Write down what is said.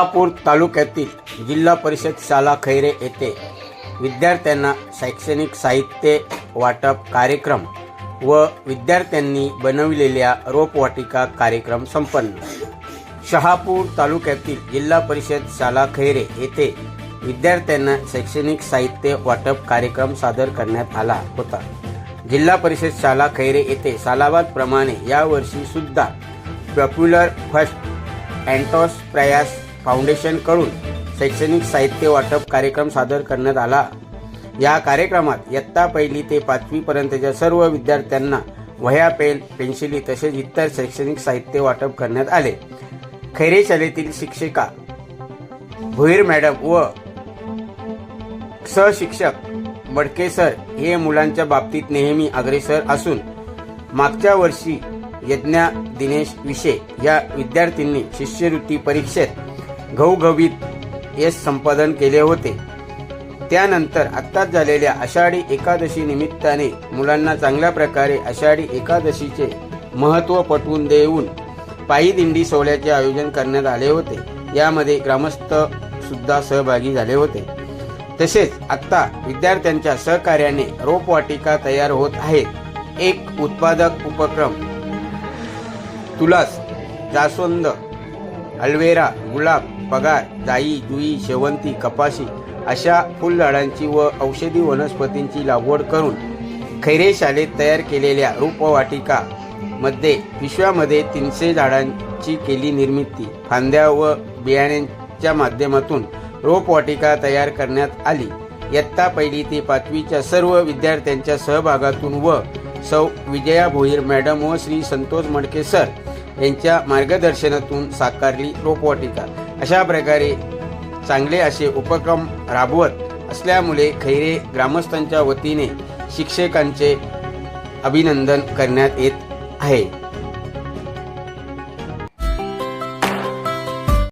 कोल्हापूर तालुक्यातील जिल्हा परिषद शाळा खैरे येथे विद्यार्थ्यांना शैक्षणिक साहित्य वाटप कार्यक्रम व विद्यार्थ्यांनी बनविलेल्या रोपवाटिका कार्यक्रम संपन्न. शहापूर तालुक्यातील जिल्हा परिषद शाळा खैरे येथे विद्यार्थ्यांना शैक्षणिक साहित्य वाटप कार्यक्रम सादर करण्यात आला होता. जिल्हा परिषद शाळा खैरे येथे सालाबाद प्रमाणे यावर्षी सुद्धा पॉप्युलर फर्स्ट अँटॉस प्रयास फाउंडेशनकडून शैक्षणिक साहित्य वाटप कार्यक्रम सादर करण्यात आला. या कार्यक्रमात इयत्ता पहिली ते पाचवीपर्यंतच्या सर्व विद्यार्थ्यांना वह्या पेन पेन्सिली तसेच इतर शैक्षणिक साहित्य वाटप करण्यात आले. खैरे शाळेतील शिक्षिका भुईर मॅडम व सहशिक्षक मडके सर हे मुलांच्या बाबतीत नेहमी अग्रेसर असून मागच्या वर्षी यज्ञा दिनेश विषे या विद्यार्थ्यांनी शिष्यवृत्ती परीक्षेत घवघवीत यश संपादन केले होते. त्यानंतर आत्ताच झालेल्या आषाढी एकादशी निमित्ताने मुलांना चांगल्या प्रकारे आषाढी एकादशीचे महत्त्व पटवून देऊन पायी दिंडी सोहळ्याचे आयोजन करण्यात आले होते. यामध्ये ग्रामस्थ सुद्धा सहभागी झाले होते. तसेच आत्ता विद्यार्थ्यांच्या सहकार्याने रोपवाटिका तयार होत आहेत. एक उत्पादक उपक्रम. तुलास जास्वंद अल्वेरा गुलाब पगार जाई जुई शेवंती कपाशी अशा फुलझाडांची व औषधी वनस्पतींची लागवड करून खैरे शाळेत तयार केलेल्या रोपवाटिका मध्ये विश्वामध्ये तीनशे झाडांची केली निर्मिती. फांद्या व बियाण्यांच्या माध्यमातून रोपवाटिका तयार करण्यात आली. इयत्ता पहिली ते पाचवीच्या सर्व विद्यार्थ्यांच्या सहभागातून व सौ विजया भोईर मॅडम व श्री संतोष मडके सर यांच्या मार्गदर्शनातून साकारली रोपवाटिका. अशा प्रकारे चांगले असे उपक्रम राबवत असल्यामुळे खैरे ग्रामस्थांच्या वतीने शिक्षकांचे अभिनंदन करण्यात येत आहे.